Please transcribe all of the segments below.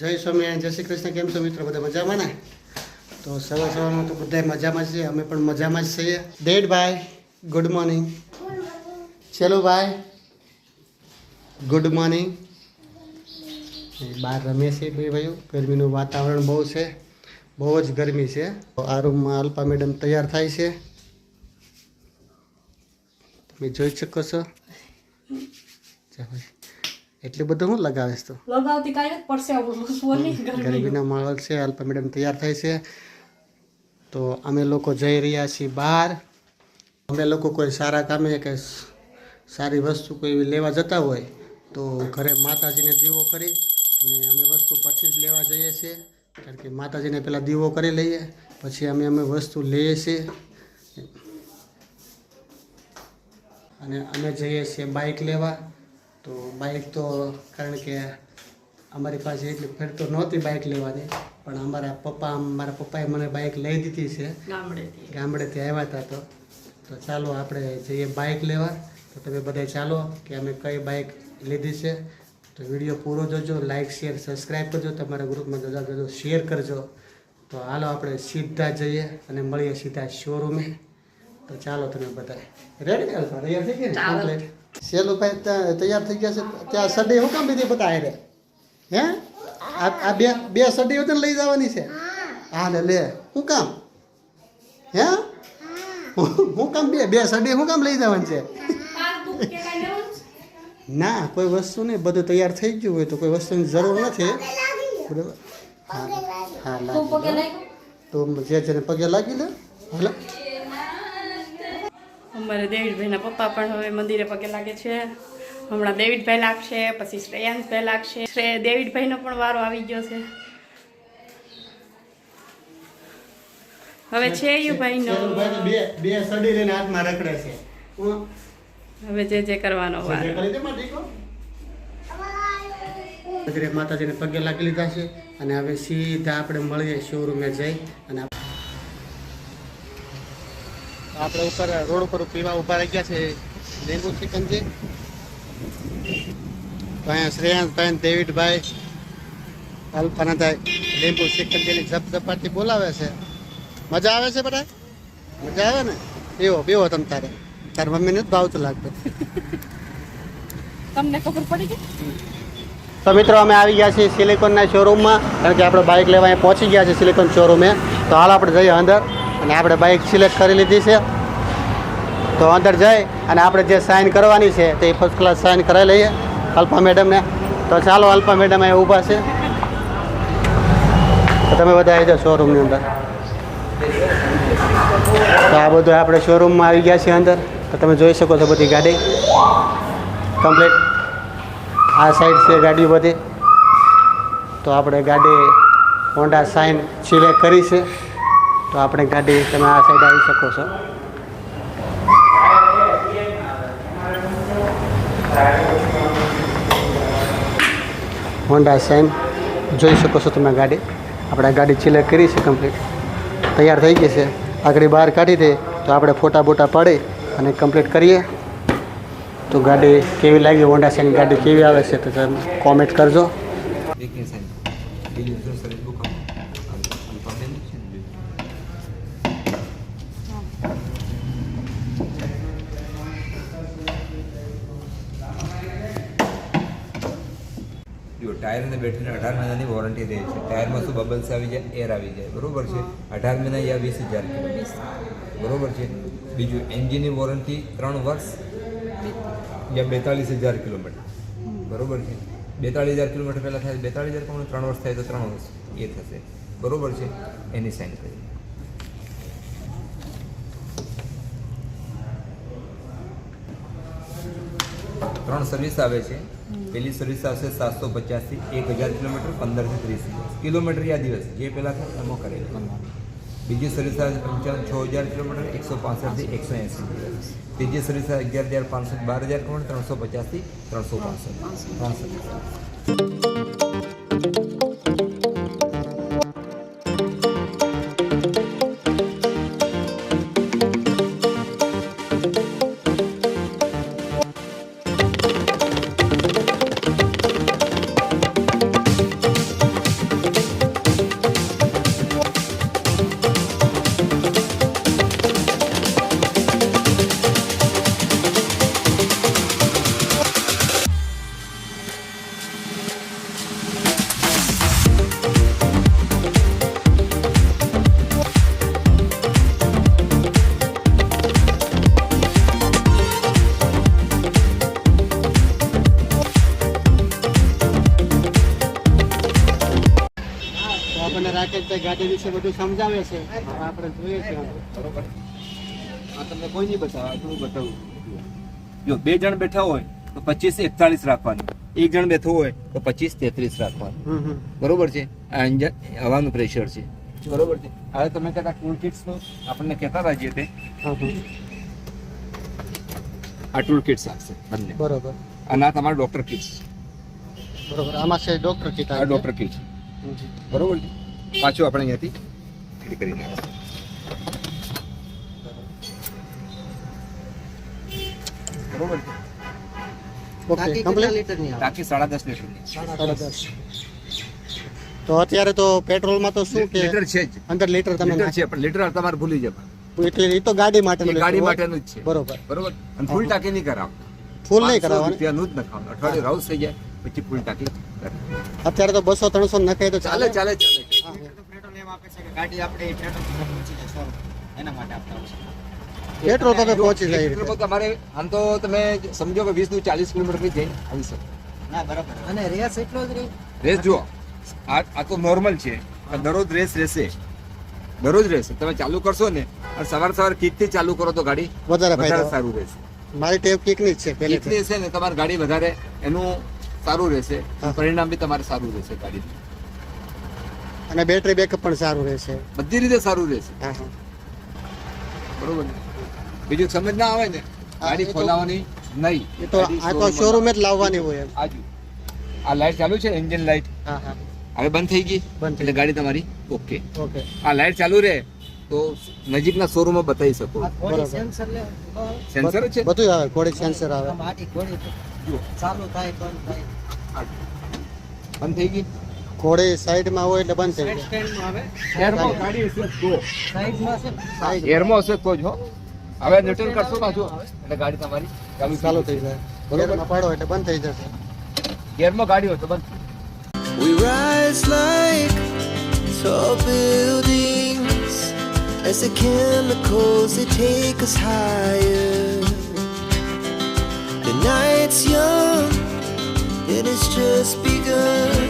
જય સ્વામિનારાયણ જય શ્રી કૃષ્ણ. કેમ છો મિત્રો? બધા મજામાં ને? તો સવાર સવારમાં તો બધા મજામાં છે. અમે પણ મજામાં જ છીએ. ડેડ ભાઈ, ગુડ મોર્નિંગ. ચલો ભાઈ, ગુડ મોર્નિંગ. બહાર રમે છે ભાઈ ભાઈઓ. ગરમીનું વાતાવરણ બહુ છે. બહુ જ ગરમી છે. આ રૂમમાં અલ્પા મેડમ તૈયાર થાય છે. તમે જોઈ શકો છો. ચાલો એટલું બધું હું લગાવીશ તો. લગાવતી કાંઈ પડશે આવું ગરમીના. માહોલ છે અલ્પા મેડમ તૈયાર થાય છે. તો અમે લોકો જઈ રહ્યા છીએ બહાર. અમે લોકો કોઈ સારા કામે કે સારી વસ્તુ કોઈ એવી લેવા જતા હોય તો ઘરે માતાજીને દીવો કરી અને અમે વસ્તુ પછી જ લેવા જઈએ છીએ. કારણ કે માતાજીને પહેલાં દીવો કરી લઈએ પછી અમે અમે વસ્તુ લઈએ છીએ. અને અમે જઈએ છીએ બાઇક લેવા. તો બાઇક તો કારણ કે અમારી પાસે એટલી ફેર તો નહોતી બાઇક લેવાની પણ અમારા પપ્પા મારા પપ્પાએ મને બાઇક લઈ દીધી છે. ગામડેથી. આવ્યા હતા તો. તો ચાલો આપણે જઈએ બાઇક લેવા. તો તમે બધા ચાલો કે અમે કઈ બાઇક લીધી છે. તો વીડિયો પૂરો જોજો લાઇક શેર સબસ્ક્રાઈબ કરજો. તમારા ગ્રુપમાં જજા જજો શેર કરજો. તો હાલો આપણે સીધા જઈએ અને મળીએ સીધા શોરૂમે તો ચાલો તમે બધા રેડી તૈયાર થઈ ગયા ને કમ્પ્લીટ સેલુભાઈ ત્યાં તૈયાર થઈ ગયા છે ત્યાં સડે હું કામ બીજી બધા હારે? હે? આ બે બે સડી તને લઈ જવાની છે? હા. ને લે શું કામ? હે? હું. હું કામ બે બે સડી હું કામ લઈ જવાની છે? ના કોઈ વસ્તુ નહીં. બધું તૈયાર થઈ ગયું હોય તો કોઈ વસ્તુની જરૂર નથી. બરાબર? હા હા તો જે જેને પગે લાગી લે હાલો અમારે દેવીડભાઈના પપ્પા પણ હવે મંદિરે પગે લાગે છે. હમણાં દેવીડભાઈ લાગશે પછી શ્રેયાંશભાઈ લાગશે. શ્રે દેવીડભાઈનો પણ વારો આવી ગયો છે. હવે છે યુભાઈનો ભાઈ બે બે સડી લઈને હાથમાં રખડે છે. હવે જે જે કરવાનો વાર. માતાજીને પગે લાગી લીધા છે. અને હવે સીધા આપણે મળીએ શોરૂમે જઈ અને આપણે ઉપર રોડ ઉપર પીવા ઊભા રહી ગયા છે. લીંબુ ચિકન છે ત્યાં ને દેવીડભાઈ અલ્પાનાભાઈ લીંબુ ચિકન જેની ઝપઝપાટી બોલાવે છે. મજા આવે છે બધા મજા આવે ને? એવો બેવો તમ તારે. તાર મમ્મીને જ ભાવતું લાગતું. તમને ખબર પડી ગઈ? તો મિત્રો અમે આવી ગયા છીએ સિલિકોનના શોરૂમમાં કારણ કે આપણે બાઇક લેવા અહીંયા પહોંચી ગયા છે સિલિકોન શોરૂમે તો હાલ આપણે જઈએ અંદર. અને આપણે બાઇક સિલેક્ટ કરી લીધી છે. તો અંદર જઈ અને આપણે જે સાઇન કરવાની છે તે ફર્સ્ટ ક્લાસ સાઇન કરાવી લઈએ અલ્પા મેડમને. તો ચાલો અલ્પા મેડમ અહીંયા ઊભા છે. તમે બધા આવી જાઓ શોરૂમની અંદર. તો આ બધું આપણે શોરૂમમાં આવી ગયા છીએ અંદર. તો તમે જોઈ શકો છો બધી ગાડી. કમ્પ્લીટ આ સાઈડ છે ગાડી બધી. તો આપણે ગાડી હોન્ડા સાઇન સિલેક્ટ કરી છે. તો આપણે ગાડી તમે આ સાઈડ આવી શકો છો. હોન્ડા સાઇન જોઈ શકો છો તમે ગાડી. આપણે ગાડી સિલેક્ટ કરી છે કમ્પ્લીટ તૈયાર થઈ ગઈ છે. આગળ બહાર કાઢી દે તો આપણે ફોટા બોટા પાડી અને કમ્પ્લીટ કરીએ. તો ગાડી કેવી લાગી? હોન્ડા સાઇન ગાડી કેવી આવે છે તો તમે કોમેન્ટ કરજો. ટાયર અને બેટરીને અઢાર મહિનાની વોરંટી રહે છે. ટાયરમાં શું બબલ્સ આવી જાય? એર આવી જાય. બરાબર છે? અઢાર મહિના યા વીસ હજાર બરાબર છે? બીજું એન્જિનની વોરંટી ત્રણ વર્ષ યા બેતાલીસ હજાર કિલોમીટર. બરાબર છે? બેતાળીસ હજાર કિલોમીટર પહેલાં થાય બેતાળીસ હજાર પણ ત્રણ વર્ષ થાય તો ત્રણ વર્ષ. એ થશે. બરાબર છે? એની સાઇન કરી. ત્રણ સર્વિસ આવે છે. પહેલી સર્વિસ આવશે સાતસો પચાસથી એક હજાર કિલોમીટર, પંદરથી ત્રીસ કિલોમીટર યા દિવસ, જે પહેલાં એમાં કરેલું. બીજી સર્વિસ આવે છે પંચાવન, છ હજાર કિલોમીટર, એકસો પાસઠથી એકસો એંસી દિવસ. ત્રીજી સર્વિસ અગિયાર હજાર પાંચસો બાર હજાર કિલોમીટર, ત્રણસો પચાસથી ત્રણસો પાંસઠ. ત્રણ ગાડી વિશે બધું સમજાવે છે. આપણે જોઈએ છે બરોબર આ તમને કોઈ નહીં બતાવે આટલું બતાવું. જો બે જણ બેઠા હોય તો પચીસ એકતાલીસ રાખવાનું. એક જણ બેઠો હોય તો પચીસ તેત્રીસ રાખવાનું. બરોબર છે? આ હવાનું પ્રેશર છે. બરોબર છે? હવે તમે કહેતા ટૂલ કિટ્સ આપણને કહેતા હતા જે તે. આ ટૂલ કિટ્સ આવશે બંને. બરોબર. અને આ તમારા ડોક્ટર કિટ્સ બરોબર. આમાં છે ડોક્ટર કિટ આ ડોક્ટર કિટ બરોબર છે? પાછું આપણે અહીંયાથી કરી નાખીશું બરોબર ઓકે કમ્પ્લીટ ટાંકી સાડા દસ લીટરની. સાડા દસ. તો અત્યારે તો પેટ્રોલમાં તો શું કે લીટર છે જ. અંદર લીટર તમે લીટર છે પણ લીટર તમારે ભૂલી જવા એટલે એ તો ગાડી માટે ગાડી માટેનું જ છે. બરોબર. બરોબર? અને ફૂલ ટાંકી નહીં કરાવ ફૂલ નહીં કરાવવાનું. રૂપિયાનું જ નખાવાનું અઠવાડિયું રાઉસ થઈ જાય પછી ફૂલ ટાંકી અત્યારે તો બસો ત્રણસો નખાય તો ચાલે. ચાલે ચાલે. પેટ્રોલ પેટ્રોલ પંપે પહોંચી જાય એ એક રીતે. કિલોમીટર તમારે આમ તો તમે સમજો કે વીસથી ચાલીસ કિલોમીટરથી જઈને આવી શકો. ના બરાબર. અને રેસ એટલો જ રહી? રેસ જુઓ. આ આ તો નોર્મલ છે. દરરોજ રેસ રહેશે. દરરોજ રહેશે. તમે ચાલુ કરશો ને અને સવાર સવાર કિકથી ચાલુ કરો તો ગાડી વધારે વધારે સારું રહેશે. મારી ટેવ કિકની જ છે કિક પહેલેથી. ની છે ને તમારી ગાડી વધારે એનું સારું રહેશે. પરિણામ બી તમારે સારું રહેશે ગાડી અને બેટરી બેકઅપ પણ સારું રહેશે. બધી રીતે સારું રહેશે. હા હા. બરોબર બીજું સમજ ના આવે ને? ગાડી ખોલાવાની નહીં. એ તો આ તો શોરૂમ જ લાવવાની હોય એમ. આજુ આ લાઈટ ચાલુ છે એન્જિન લાઈટ હા હા. હવે બંધ થઈ ગઈ. બંધ એટલે ગાડી તમારી ઓકે. ઓકે. આ લાઈટ ચાલુ રહે તો નજીકના શોરૂમમાં બતાવી શકો. સેન્સર છે? બધું આવે ઘોડી સેન્સર આવે. ચાલુ થાય બંધ થાય. બંધ થઈ ગઈ. ઘોડી સાઈડમાં હોય એટલે બંધ થઈ જાય. એરમાં હશે તો. જ હો. હવે ન્યુટ્રલ કરશો પાછું. એટલે ગાડી તમારી ચાલુ ચાલુ થઈ જાય. બરોબર. પાડો એટલે બંધ થઈ જશે. ગેરમાં ગાડી હોય તો બંધ. We rise like tall buildings as the chemicals they take us higher. The night's young, it has just begun.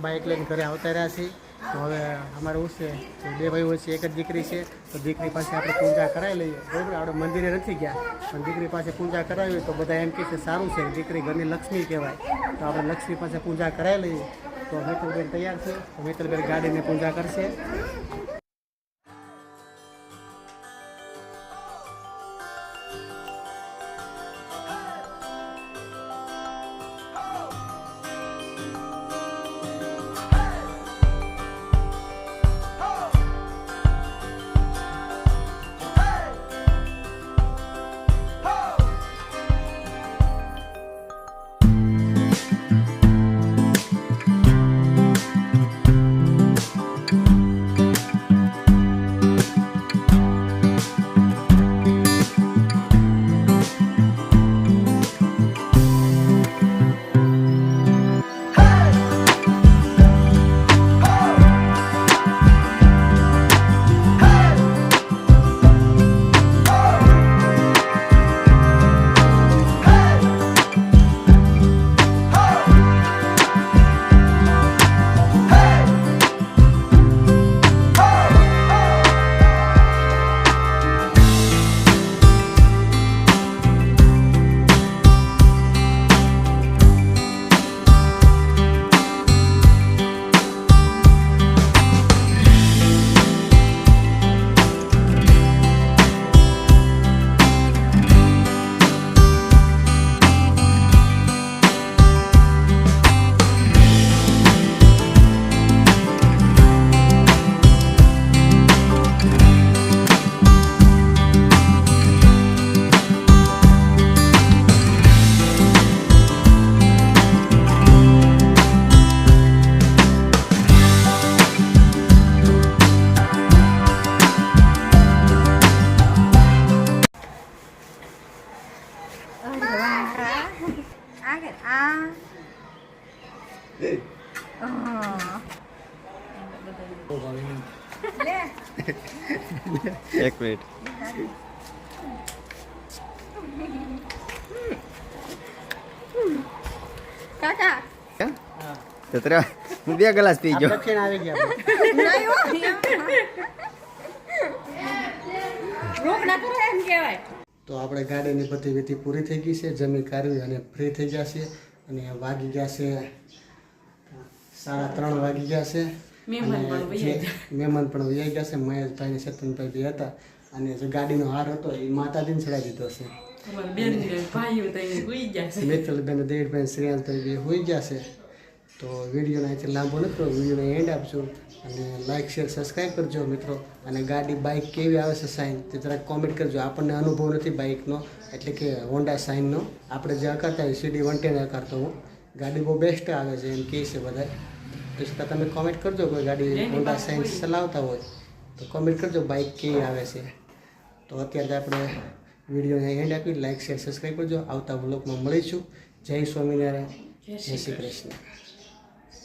bike લઈને ઘરે આવતા રહ્યા છીએ. તો હવે અમારે શું છે, તો બે ભાઈઓ છે, એક જ દીકરી છે. તો દીકરી પાસે આપણે પૂજા કરાવી લઈએ. બરાબર? આપણે મંદિરે નથી ગયા. પણ દીકરી પાસે પૂજા કરાવી તો બધા એમ કહે છે, સારું છે, દીકરી ઘરની લક્ષ્મી કહેવાય. તો આપણે લક્ષ્મી પાસે પૂજા કરાવી લઈએ. તો મિત્રબેન તૈયાર છે. મિત્રબેન ગાડીને પૂજા કરશે. મિનિટ કાકા. તત્ર હું બે ગ્લાસ પી ગયો. દક્ષિણ આવી ગયા આપણે. રોક ના કરો એમ કહેવાય. તો આપણે ગાડીની બધી વિધિ પૂરી થઈ ગઈ છે જમી કાઢવી અને ફ્રી થઈ ગયા છે. અને વાગી ગયા છે સાડા ત્રણ વાગી ગયા છે. મહેમાન પણ વૈયા ગયા. છે મહેશભાઈ ને ચેતનભાઈ બી હતા. અને જે ગાડીનો હાર હતો એ માતાજીને ચડાવી દીધો છે. મિત્તલબેન દેવભાઈ શ્રેયાંતભાઈ બી હોઈ ગયા છે. તો વિડીયોને અહીંથી લાંબો નથી વિડીયોને એન્ડ આપજો. અને લાઇક શેર સબસ્ક્રાઈબ કરજો મિત્રો. અને ગાડી બાઇક કેવી આવે છે સાઇન તે જરાક કોમેન્ટ કરજો. આપણને અનુભવ નથી બાઇકનો એટલે કે હોન્ડા સાઇનનો આપણે જે અકારતા હોય સીડી વન ટેન અકારતો હું. ગાડી બહુ બેસ્ટ આવે છે એમ કહે છે બધા તો છતાં તમે કોમેન્ટ કરજો કોઈ ગાડી હોન્ડા સાઇન્સ ચલાવતા હોય તો કોમેન્ટ કરજો બાઇક કેવી આવે છે. તો અત્યારે આપણે વિડીયોને એન્ડ આપી. લાઇક શેર સબસ્ક્રાઈબ કરજો. આવતા બ્લોગમાં મળીશું. જય સ્વામિનારાયણ. જય શ્રી કૃષ્ણ.